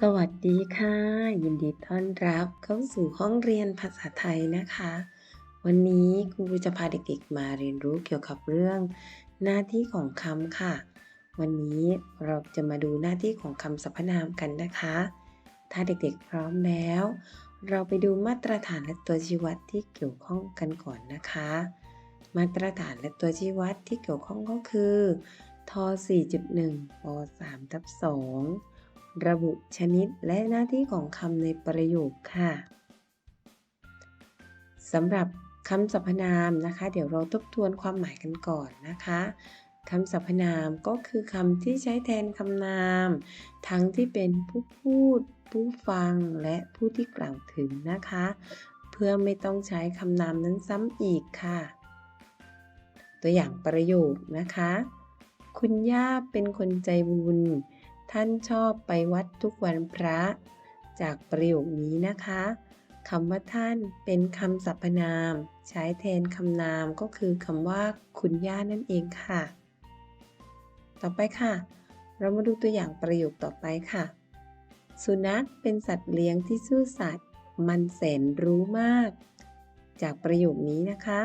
สวัสดีค่ะ ยินดีต้อนรับเข้าสู่ห้องเรียนภาษาไทยนะคะ วันนี้ครูจะพาเด็กๆมาเรียนรู้เกี่ยวกับเรื่อง หน้าที่ของคำค่ะ วันนี้เราจะมาดูหน้าที่ของคำสรรพนามกันนะคะ ถ้าเด็กๆพร้อมแล้ว เราไปดูมาตรฐานและตัวชี้วัดที่เกี่ยวข้องกันก่อนนะคะ มาตรฐานและตัวชี้วัดที่เกี่ยวข้องก็คือท 4.1ป3ทับ2 ระบุชนิดและหน้าที่ของคำในประโยคค่ะสำหรับคำสรรพนามนะคะ เดี๋ยวเราทบทวนความหมายกันก่อนนะคะคำสรรพนามก็คือคำที่ใช้แทนคำนาม ทั้งที่เป็นผู้พูด ผู้ฟังและผู้ที่กล่าวถึงนะคะ เพื่อไม่ต้องใช้คำนามนั้นซ้ำอีกค่ะ ตัวอย่างประโยคนะคะ คุณย่าเป็นคนใจบุญ ท่านชอบไปวัดทุกวันพระ จากประโยคนี้นะคะคำว่าท่านเป็นคำสรรพนาม ใช้แทนคำนามก็คือคำว่าคุณย่านั่นเองค่ะ ต่อไปค่ะ เรามาดูตัวอย่างประโยคต่อไปค่ะ สุนัขเป็นสัตว์เลี้ยงที่ซื่อสัตย์มันแสนรู้มาก จากประโยคนี้นะคะ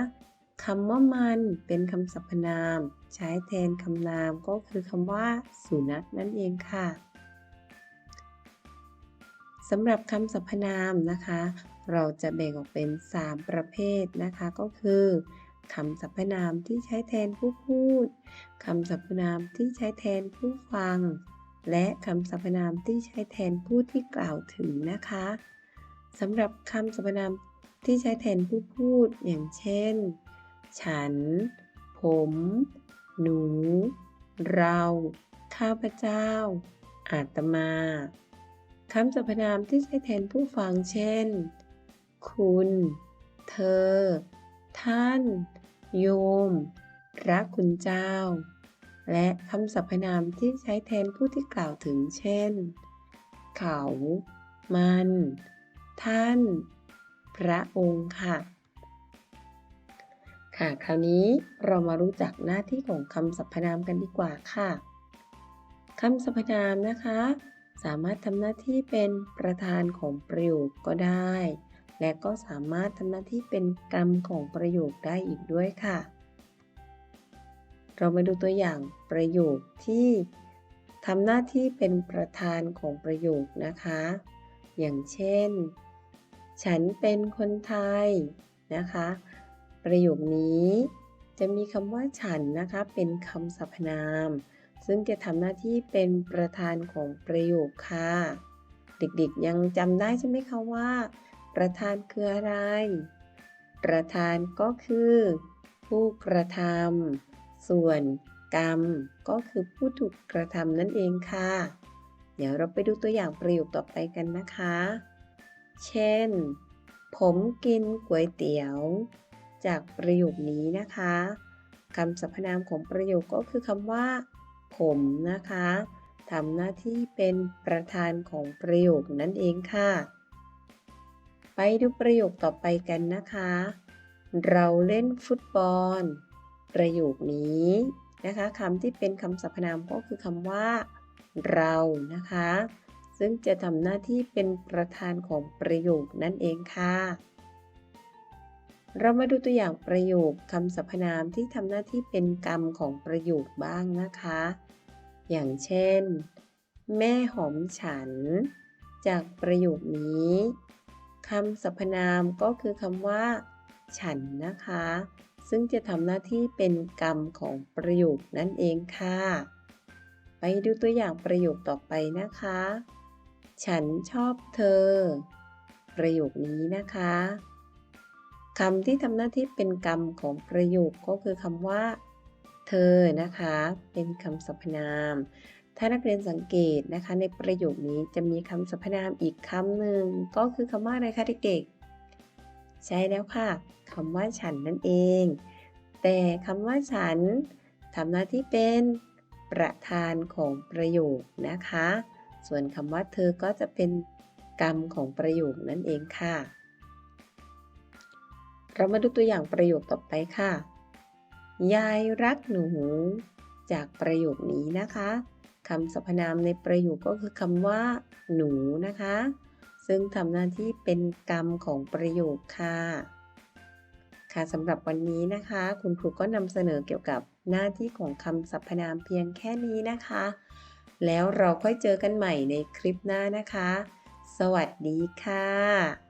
คำว่ามันเป็นคำสรรพนาม ใช้แทนคำนามก็คือคำว่า สุนัขนั่นเองค่ะสำหรับคำสรรพนามนะคะ เราจะแบ่งออกเป็น 3 ประเภทนะคะ ก็คือคำสรรพนามที่ใช้แทนผู้พูดคำสรรพนามที่ใช้แทนผู้ฟัง และคำสรรพนามที่ใช้แทนผู้ที่กล่าวถึงนะคะสำหรับคำสรรพนามที่ใช้แทนผู้พูดอย่างเช่น ฉัน ผม หนู เรา ข้าพเจ้า อาตมาคำสรรพนามที่ใช้แทนผู้ฟังเช่น คุณ เธอ ท่าน โยม พรักคุณเจ้า และคำสรรพนามที่ใช้แทนผู้ที่กล่าวถึงเช่น เขา มัน ท่าน พระองค์ค่ะ ค่ะ คราวนี้เรามารู้จักหน้าที่ของคำสรรพนามกันดีกว่าค่ะคำสรรพนามนะคะ สามารถทำหน้าที่เป็นประธานของประโยคก็ได้ และก็สามารถทำหน้าที่เป็นกรรมของประโยคได้อีกด้วยค่ะ เรามาดูตัวอย่างประโยคที่ทำหน้าที่เป็นประธานของประโยคนะคะ อย่างเช่น ฉันเป็นคนไทยนะคะ ประโยคนี้จะมีคำว่าฉันนะคะเป็นคำสรรพนาม ซึ่งจะทำหน้าที่เป็นประธานของประโยคค่ะ เด็กๆยังจำได้ใช่ไหมคะว่า ประธานคืออะไร ประธานก็คือ ผู้กระทำส่วนกรรมก็คือผู้ถูกกระทำนั่นเองค่ะ เดี๋ยวเราไปดูตัวอย่างประโยคต่อไปกันนะคะ เช่น ผมกินก๋วยเตี๋ยว จากประโยคนี้นะคะคำสรรพนามของประโยคก็คือคำว่า ผมนะคะทำหน้าที่เป็นประธานของประโยคนั่นเองค่ะ ไปดูประโยคต่อไปกันนะคะ เราเล่นฟุตบอล ประโยคนี้นะคะคำที่เป็นคำสรรพนามก็คือคำว่า เรานะคะ ซึ่งจะทำหน้าที่เป็นประธานของประโยคนั่นเองค่ะ เรามาดูตัวอย่างประโยคคำสรรพนามที่ทำหน้าที่เป็นกรรมของประโยคบ้างนะคะ อย่างเช่น แม่หอมฉัน จากประโยคนี้คำสรรพนามก็คือคำว่า ฉันนะคะ ซึ่งจะทำหน้าที่เป็นกรรมของประโยคนั่นเองค่ะ ไปดูตัวอย่างประโยคต่อไปนะคะ ฉันชอบเธอ ประโยคนี้นะคะ คำที่ทำหน้าที่เป็นกรรมของประโยคก็คือคำว่า เธอนะคะ เป็นคำสรรพนาม ถ้านักเรียนสังเกตนะคะ ในประโยคนี้จะมีคำสรรพนามอีกคำหนึ่งก็คือคำว่าอะไรคะเด็กๆใช่แล้วค่ะคำว่าฉันนั่นเอง แต่คำว่าฉันทำหน้าที่เป็นประธานของประโยคนะคะ ส่วนคำว่าเธอก็จะเป็นกรรมของประโยคนั่นเองค่ะ เรามาดูตัวอย่างประโยคต่อไปค่ะ ยายรักหนู จากประโยคนี้นะคะคำสรรพนามในประโยคก็คือคำว่า หนูนะคะ ซึ่งทำหน้าที่เป็นกรรมของประโยคค่ะ ค่ะสำหรับวันนี้นะคะ คุณครูก็นำเสนอเกี่ยวกับหน้าที่ของคำสรรพนามเพียงแค่นี้นะคะ แล้วเราค่อยเจอกันใหม่ในคลิปหน้านะคะ สวัสดีค่ะ